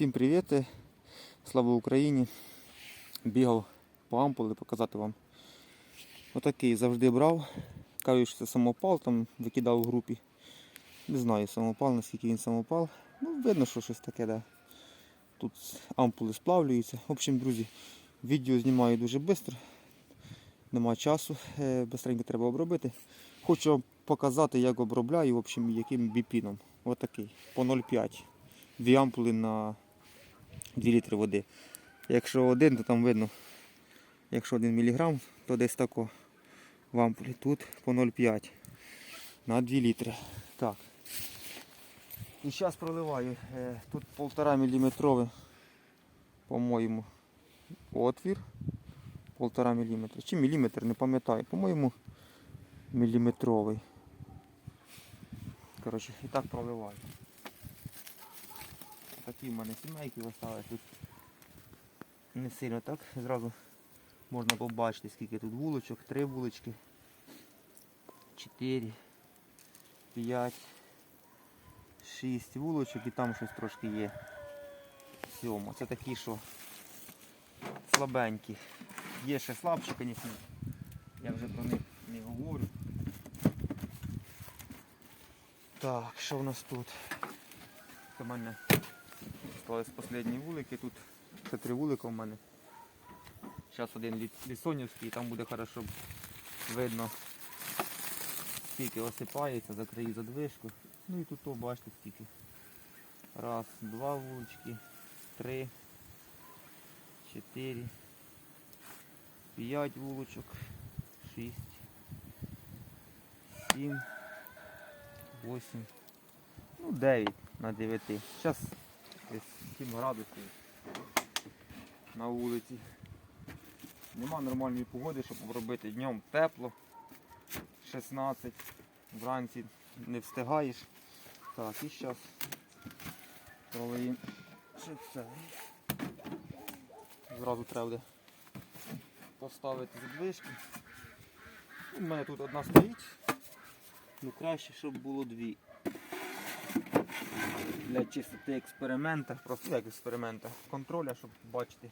Всім привіт! Слава Україні! Бігав по ампули показати вам. Отакий завжди брав. Кажуть, що це самопал, там викидав в групі. Не знаю самопал, наскільки він самопал. Ну, видно, що щось таке, да. Тут ампули сплавлюються. В общем, друзі, відео знімаю дуже швидко. Нема часу, е, бистренько треба обробити. Хочу вам показати, як обробляю, в общем, яким біпіном. Отакий, по 0,5 дві ампули на 2 літри води. Якщо один, то там видно, якщо 1 мг, то десь тако в ампулі. Тут по 0,5 на 2 літри. Так. І зараз проливаю. Е, Тут 1,5 мм, по-моєму, отвір. 1,5 мм. Чи міліметр, не пам'ятаю. По-моєму, міліметровий. Коротше, і так проливаю. Такі в мене сімейки остались тут. Не сильно так. Зразу можна побачити, скільки тут вулочок. Три вулочки. Чотири. П'ять. Шість вулочок і там щось трошки є. Сьомо. Це такі, що слабенькі. Є ще слабші, звісно. Я вже про них не говорю. Так, що в нас тут? Це мене Осталось останні вулики. Тут ще три вулика в мене. Зараз один лі- лісонівський, там буде хорошо видно, скільки осипається, закрию задвижку. Ну і тут то бачите скільки. Раз, два вулички, три, чотири, п'ять вулочок, шість, сім, восемь, ну дев'ять на дев'яти. Зараз десь 7 градусів на вулиці. Нема нормальної погоди, щоб обробити днем тепло. 16, вранці не встигаєш. Так, і зараз пролиємо. Зразу треба буде поставити задвижки. У мене тут одна стоїть. Ну краще, щоб було дві для чистоти експеримента, просто як експеримента, контроля, щоб бачити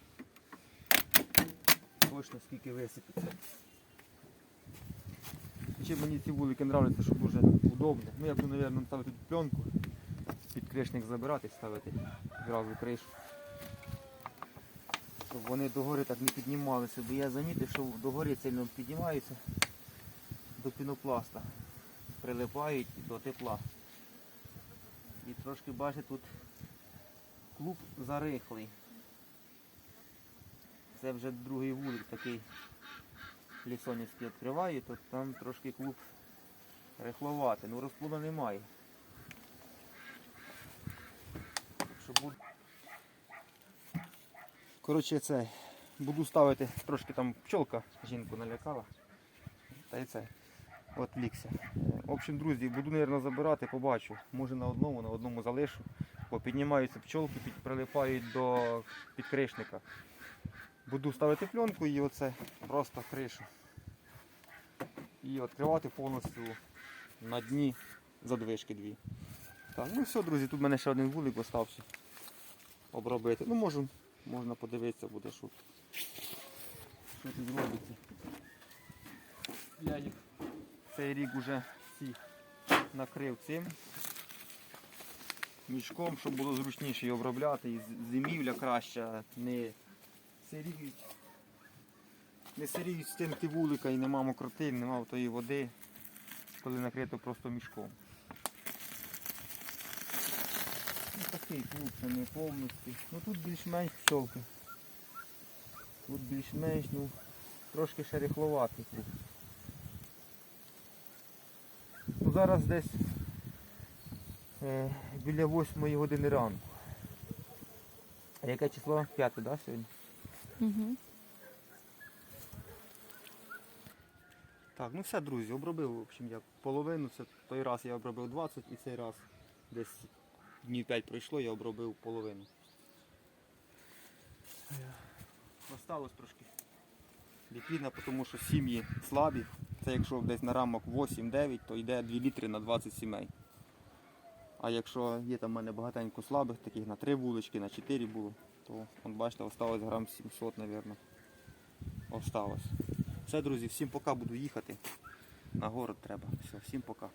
точно скільки висипеться. Чи мені ці вулики подобаються, що дуже удобно. Ну я буду, мабуть, ставити тут пленку, під кришник забирати, ставити зразу кришу. Щоб вони догори так не піднімалися, бо я замітив, що догорі сильно піднімаються до пінопласта, прилипають до тепла. І трошки бачите тут клуб зарихлий. Це вже другий вулик такий лісонівський відкриваю, то там трошки клуб рихловатий, ну розплоду немає. Коротше це, буду ставити, трошки там пчолка жінку налякала. Та й це. От лікся. В общем, друзі, буду, мабуть, забирати, побачу. Може на одному, на одному залишу. Бо піднімаються пчолки, під, прилипають до підкришника. Буду ставити пленку і оце просто кришу. І відкривати повністю на дні задвижки дві. Так, ну все, друзі, тут в мене ще один вулик остався обробити. Ну можу, можна подивитися буде, що, що тут робиться. Я їх цей рік уже всі накрив цим мішком, щоб було зручніше її обробляти і зимівля краща, не сиріють. Не сиріють стінки вулика і нема мокроти, нема тої води, коли накрито просто мішком. Ну, такий клуб, це не повністю. Ну тут більш-менш пчолки. Тут більш-менш, ну, трошки ще рихловатий клуб. Ну, зараз десь е, біля 8 години ранку. А яке число? П'яте, да, сьогодні? Угу. Так, ну все, друзі, обробив, в общем, я половину. Це той раз я обробив 20 і цей раз десь днів 5 пройшло, я обробив половину. Осталось трошки ліпіна, тому що сім'ї слабі. Це якщо десь на рамок 8-9, то йде 2 літри на 20 сімей. А якщо є там в мене багатенько слабих, таких на 3 вулички, на 4 було, то от бачите, осталось грам 700, мабуть. Осталось. Все, друзі, всім пока буду їхати. На город треба. Все, всім пока.